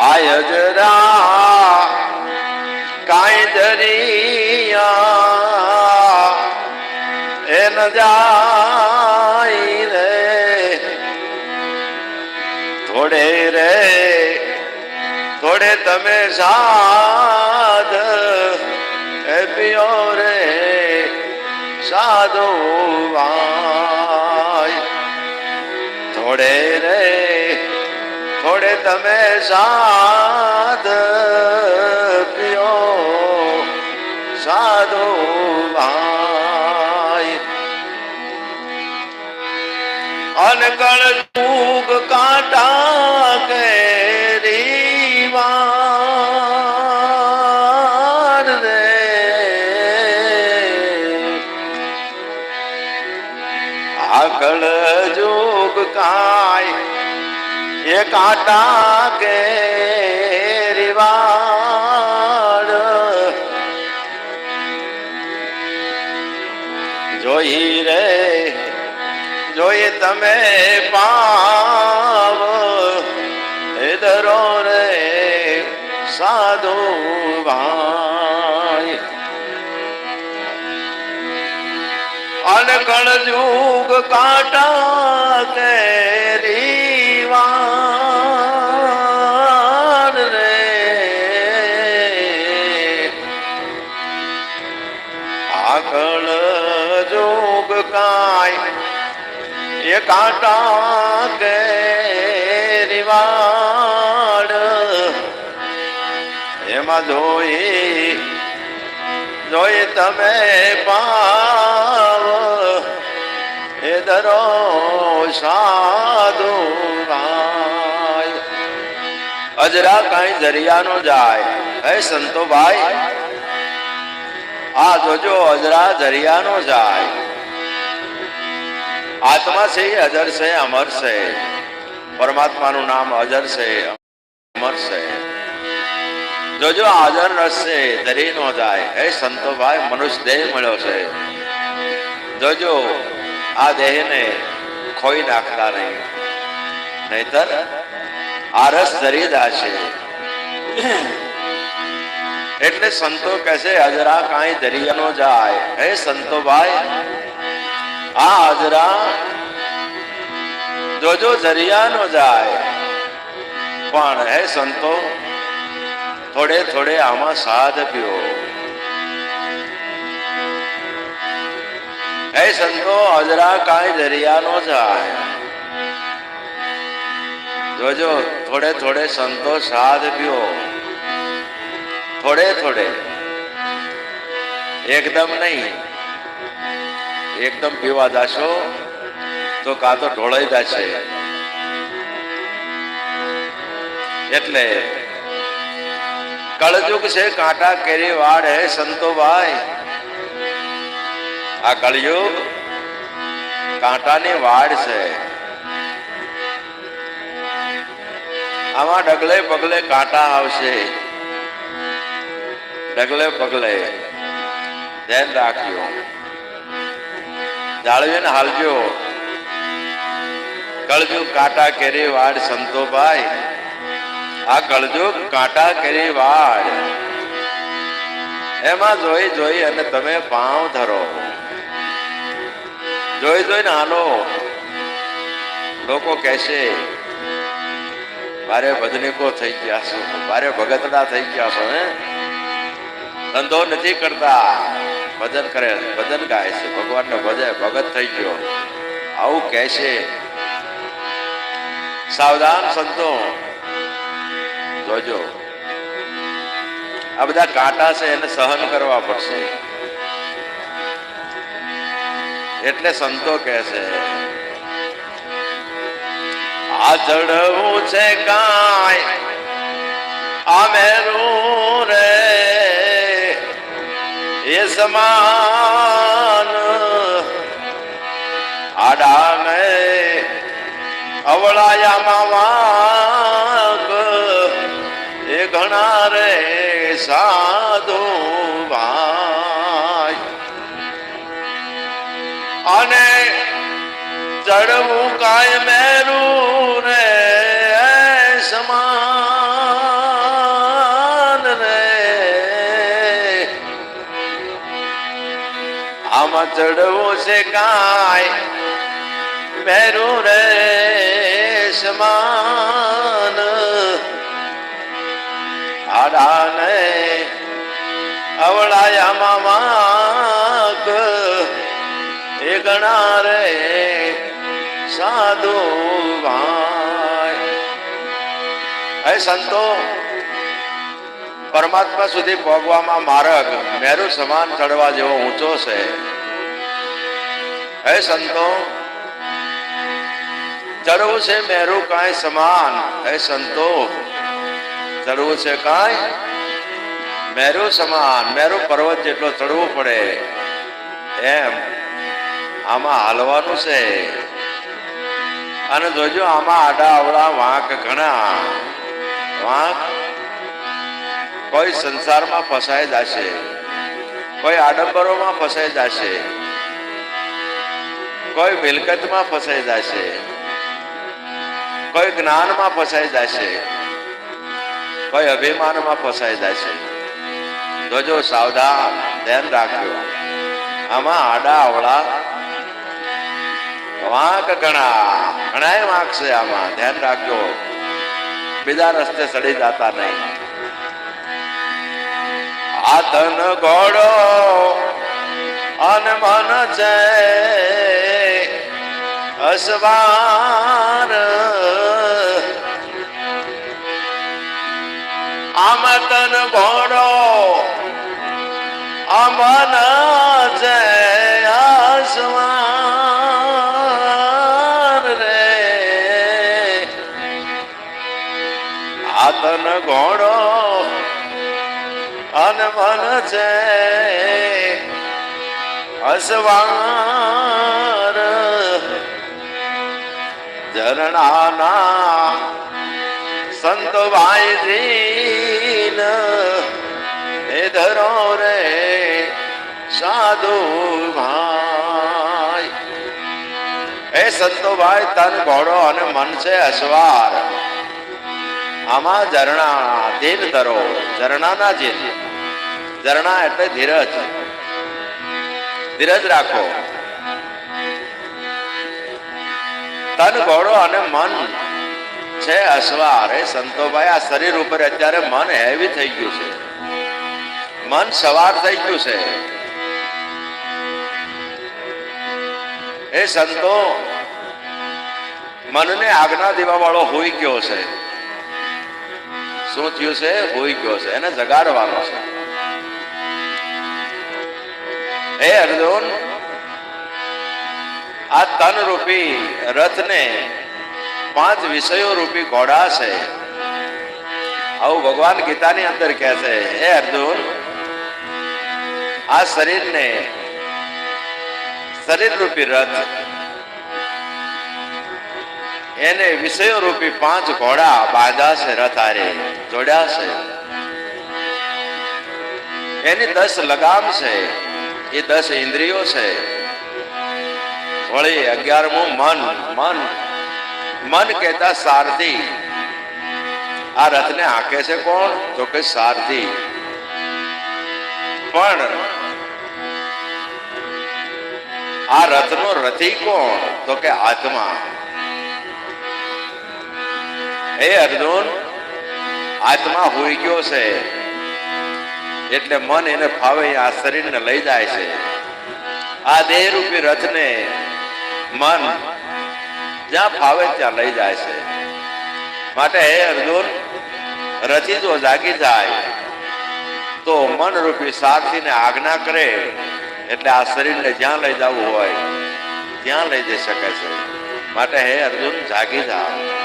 આય કાયદરિયા N જાય રે, થોડે રે, થોડે તમે સાધ, એ પિયો રે, સાધો ભાઈ થોડે રે તમે સાધ પ્યો સાધુ ભાઈ. અનકળ તૂગ કાંટા કે આગળ જોગ કાય એ કાંટા કે રિવાડ જોઈ રે, જોઈ તમે પાવ. એ રે, સાધુ ભાઈ. અનકણ જુગ કાંટા તેરી કાંટા કે વાડ એમાં જોઈ જોઈ તમે પાવ. એ દરો સાધુ અજરા કાંઈ દરિયાનો જાય. હે સંતો ભાઈ, આ જોજો અજરા દરિયાનો જાય. આત્મા છે એ અજર છે, અમર છે. પરમાત્માનું નામ અજર છે, અમર છે. જોજો, અજર રસ છે ધરી નો જાય. હે સંતો ભાઈ, મનુષ્ય દેહ મળ્યો છે. જોજો, આ દેહને ખોઈ નાખતા નહીં. નહીતર, આ રસ ધરી દાશે એટલે સંતો કહેશે અજરા કાંઈ દરિયાનો જાય. હે સંતો ભાઈ આ અજરા જોજો દરિયાનો જાય પણ હે સંતો થોડે થોડે આમાં સાધ પીઓ હે સંતો અજરા કાંઈ દરિયાનો જાય જોજો થોડે થોડે સંતો સાધ પીઓ થોડે થોડે એકદમ નહીં એકદમ પીવા જાશો તો કાં તો ઢોળાઈ જશે. એટલે કળયુગ છે, કાંટા કેરી વાડ હે સંતો ભાઈ. આ કળયુગ કાંટાની વાડ છે. આમાં ડગલે પગલે કાંટા આવશે. ડગલે પગલે ધ્યાન રાખજો. જાળવીને હાલજો. કળજુ કાંટા કેરી વાડ સંતોભાઈ આ કળજુ કાંટા કેરી વાડ. એમાં જોઈ જોઈ અને તમે પાવ ધરો. જોઈ જોઈને હાલો. લોકો કહેશે મારે ભજનીકો થઈ ગયા છો. મારે ભગતડા થઈ ગયા છો, હે? ધંધો નથી કરતા. ભજન કરે, ભજન ગાય છે. ભગવાનને ભજે, ભગત થઈ ગયો. આવું કહે છે. સાવધાન સંતો. જોજો. આ બધા કાંટા છે, એને સહન કરવા પડશે. એટલે સંતો કહે છે, આ ચડવું છે કાય આ મેરું રે સમાન આડા ને અવળાયામાં વાગ એ ઘણા રે સાધુ ભાઈ. અને ચડવું કાય મેરું રે સમાન. આમાં ચડવું છે કાય મેરું રે સમાન. આડાને અવળાયામાં માક એ ગણા રે સાધુ ભાઈ. હે સંતો પરમાત્મા સુધી પહોંચવામાં માર્ગ મેરુ સમાન ચડવા જેવો ઊંચો છે. હે સંતો, ચડવું છે મેરુ કાંઈ સમાન. હે સંતો, ચડવું છે કાંઈ મેરુ સમાન. મેરુ પર્વત જેટલો ચડવું પડે, એમ આમાં હાલવાનું છે. અને જોજો આમાં આડા અવળા વાંક ઘણા. વાંક કોઈ સંસારમાં ફસાઈ જશે, કોઈ આડંબરોમાં ફસાઈ જશે, કોઈ મિલકતમાં ફસાઈ જશે, કોઈ જ્ઞાનમાં ફસાઈ જશે, કોઈ અભિમાનમાં ફસાઈ જશે. જોજો સાવધાન, ધ્યાન રાખજો. આમાં આડા અવળા વાંક ઘણા ઘણા વાંક છે આમાં. ધ્યાન રાખજો. બીજા રસ્તે સડી જતા નહીં. આ ધન ઘોડો અને મન છે અસવાર આમ તન ઘોડો, અમન છે અસવાર રે. આ તન મન છે અસવાર ઝરણાના સંત ભાઈજીન એ ધરો રે સાધુ ભાઈ. એ સંતો ભાઈ તન ઘોડો અને મન છે અસવાર આમાં ઝરણા દિલ ધરો, ઝરણાના દિલ ઝરણા એટલે ધીરજ. ધીરજ રાખો. તન ઘોડો અને મન છે અસવાર. અરે સંતોભાઈ, આ શરીર ઉપર અત્યારે મન હેવી થઈ ગયું છે. મન સવાર થઈ ગયું છે. એ સંતો મનને આજ્ઞા દેવા વાળો હોઈ ગયો છે. શું થયું છે? હોઈ ગયો છે. એને જગાડવાનો છે. હે અર્જુન, આ તન રૂપી રથને પાંચ વિષયો રૂપી ઘોડા છે. આવું ભગવાન ગીતાની અંદર કહે છે, હે અર્જુન, આ શરીરને શરીર રૂપી રથ, એને વિષયો રૂપી પાંચ ઘોડા બાંધા છે રથ આરે જોડ્યા છે. એની દસ લગામ છે. એ દસ ઇન્દ્રિયો છે. વળી અગિયારમું મન. મન. મન કહેતા સારથી. આ રથને હાંકે છે કોણ? તો કે સારથી. પણ આ રથનો રથી કોણ? તો કે આત્મા. હે અર્જુન, આત્મા હોઈ ગયો છે. એટલે મન એને ફાવે આ શરીરને લઈ જાય છે. આ દેહરૂપી રથને મન જ્યાં ફાવે ત્યાં લઈ જાય છે. માટે હે અર્જુન, રથી જો જાગી જાય, તો મન રૂપી સારથીને આજ્ઞા કરે, એટલે આ શરીરને જ્યાં લઈ જવું હોય, ત્યાં લઈ જઈ શકે છે. માટે હે અર્જુન, જાગી જાઓ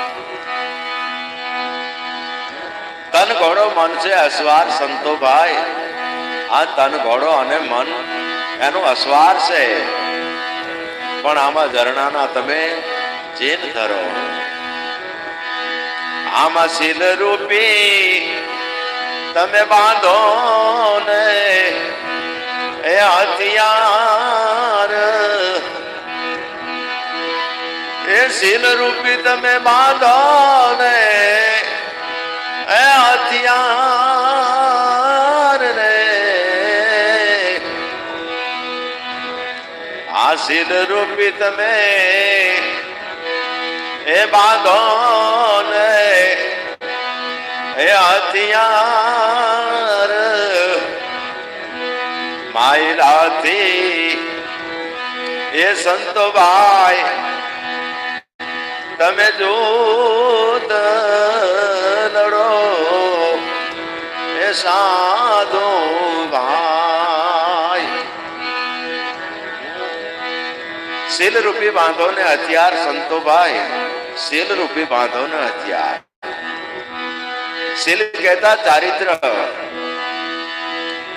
તન ઘોડો મન છે અસવાર સંતો ભાઈ. આ તન ઘોડો અને મન એનો અસવાર છે. પણ આમાં ઝરણાના તમે જેન ધરો. આમાં શીલ રૂપી તમે બાંધો ને એ હથિયાર. એ શીલ રૂપી તમે બાંધો ને એ હથિયાર રે. શીલ રૂપી તમે એ બાંધો ને એ હથિયાર માયરાથી એ સંતો ભાઈ તમે જૂત લડો. એ સાધો ભાઈ. શીલ રૂપી બાંધો ને હથિયાર સંતો ભાઈ. શીલ રૂપી બાંધો ને હથિયાર. શીલ કહેતા ચારિત્ર.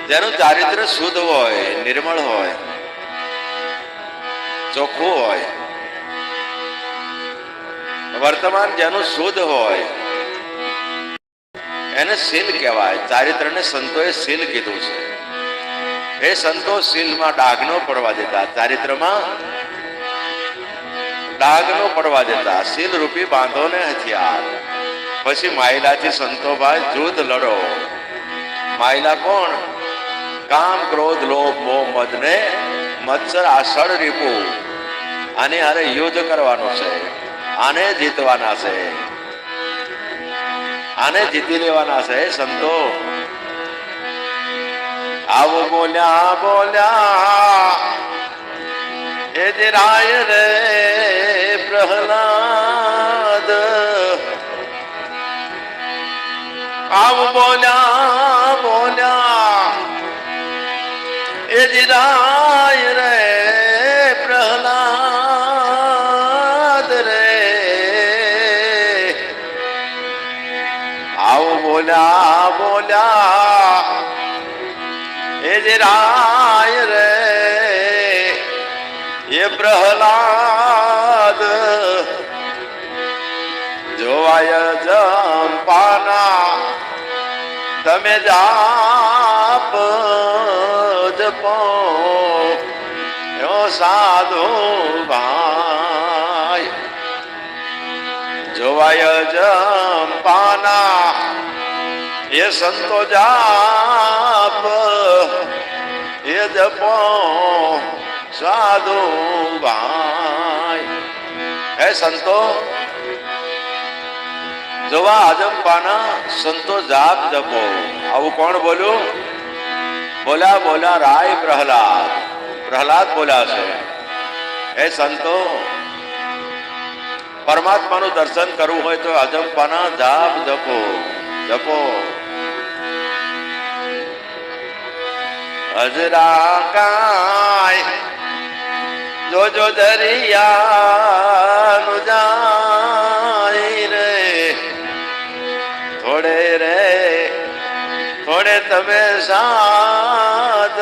જેનું ચારિત્ર શુદ્ધ હોય, નિર્મળ હોય, ચોખ્ખું હોય. વર્તમાન જેનું શુદ્ધ હોય, એને શીલ કહેવાય. ચારિત્રને સંતોએ શીલ કીધું છે. એ સંતો શીલમાં ડાઘ ન પડવા દેતા. ચારિત્રમાં ડાઘ ન પડવા દેતા. શીલ રૂપી બાંધો ને હથિયાર. પછી માયલાથી સંતો ભાઈ, જૂથ લડો. માયલા કોણ? કામ, ક્રોધ, લોભ, મોહ, મદ ને મત્સર આષળ રીપુ. આને હારે યુદ્ધ કરવાનું છે. આને જીતવાના છે. આને જીતી લેવાના છે, સંતો. આવો બોલ્યા બોલ્યા. એ જે રાય રે પ્રહલાદ. આવ બોલ્યા બોલ્યા. એ જે રાય રે બોલા બોલ્યા એ જે રાય રે એ પ્રહલાદ જોવાય જંપાના તમે જાપ જપો સાધુ ભાઈ જોવાય જંપાના એ સંતો જાપ, એ જપો, સાધુ ભાઈ. હે સંતો, જોવા આજંપાના સંતો જાપ જપો. આવું કોણ બોલ્યું? બોલ્યા બોલ્યા, રાય પ્રહલાદ. પ્રહલાદ બોલ્યા છે. હે સંતો, પરમાત્માનું દર્શન કરવું હોય તો અજંપાના જાપ જપો. જપો. અજરા કાય જોજો દરિયા નું જાય રે. થોડે રે, થોડે તમે સાધ,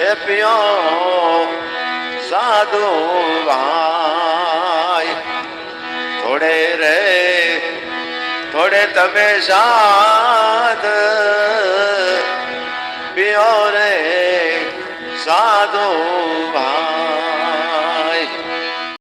એ પિયો સાધુ ભાઈ. થોડે રે, થોડે તમે સાધ પિયો રે સાધુ